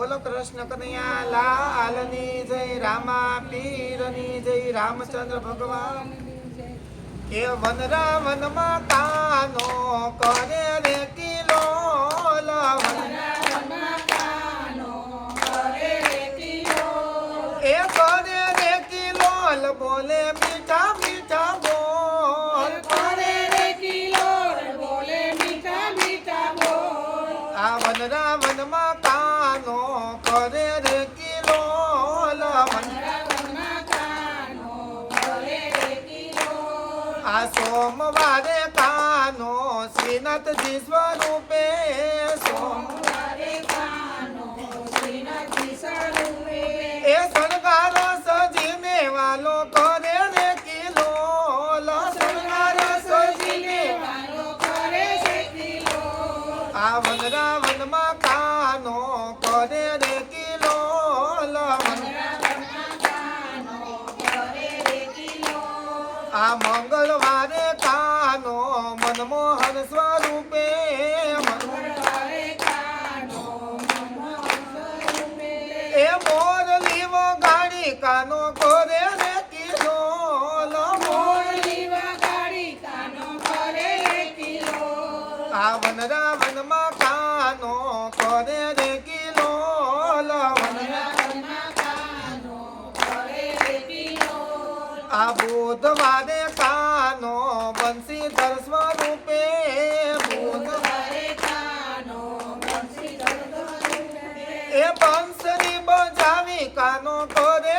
બોલો કૃષ્ણ કનૈયા લાલની જય રામા પીરની જય રામચંદ્ર ભગવાન કે વન રાવન માતાનો કરે રે કિલો એ કરે રે કિલોલ બોલે મીઠા આ વન રાવનમાં કાનો કરે રે વન આ સોમવારે કાનો શ્રીનાથજી સ્વરૂપે સોમ એ શણગારો વન રાવનમાં કાનો કરે રે કિલોલ આ મંગળવારે કાનો મનમોહન સ્વરૂપે એ મોરલી વગાડી કાનો કરે કાનો કરે રે કિલોલ આ બુધવારે કાનો બંસીધર સ્વરૂપે બુધ. એ બંસરી બજાવી કાનો, કરે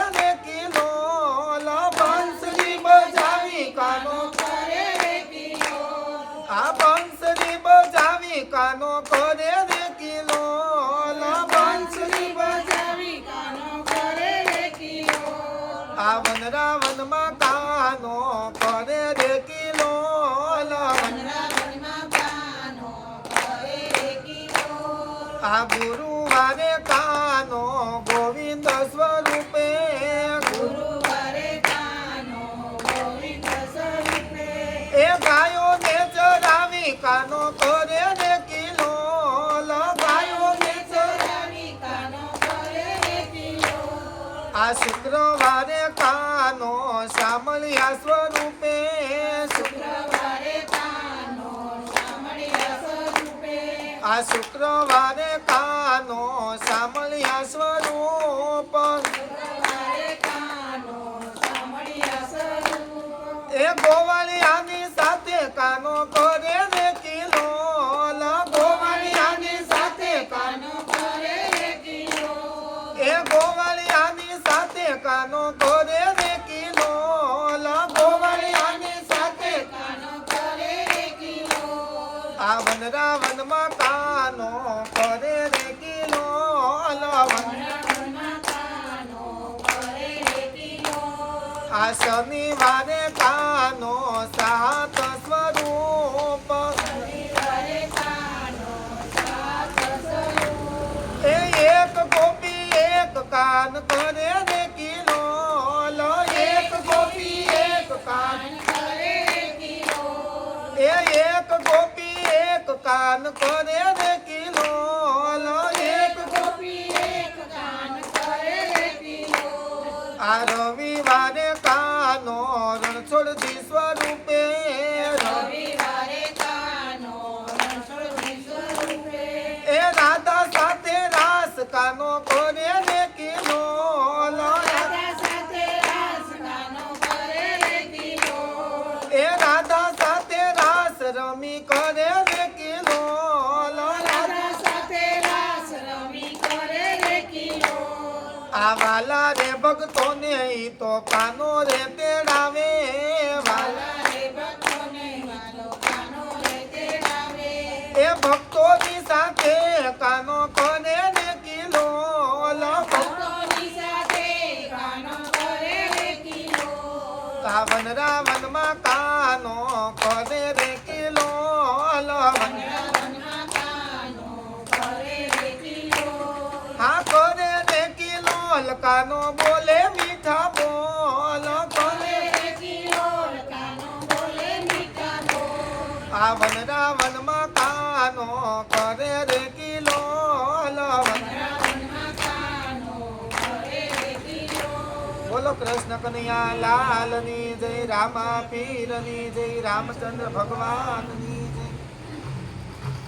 કાનો કરે રે કિલો બંસરી બજાવી આ વન રાવનમાં કાનો કરે રે કિલો આ ગુરુવારે કાનો ગોવિંદ સ્વરૂપે. ગુરુ એ ગાયો ને ચરાવી કાનો કરે આ શુક્રવારે કાનો શામળિયા સ્વરૂપે. આ શુક્રવારે કાનો શામળિયા સ્વરૂપ. એ ગોવાળિયાની સાથે કાનો આ શનિવારે કાનો સાત સ્વરૂપ એ એક ગોપી એક કાન કરે રે કિલોલ એક ગોપી એક કાન એ એક ગોપી એક કાન કરે રે કિલોલ એક આ રવિવારે કાનો રણછોડજી સ્વરૂપે આ વાલા રે ભક્તો ને તો કાનો રે તેડાવે એ ભક્તો ની સાથે કાનો કોને ને કિલો? કાવન રાવનમાં કાનો કોને રે કિલોલ કાનો બોલે, મીઠા બોલ રાવણ રાવણમાં કાનો કરે રે કિલો બોલો, કૃષ્ણ કનૈયા લાલની જય, રામા પીરની જય, રામચંદ્ર ભગવાનની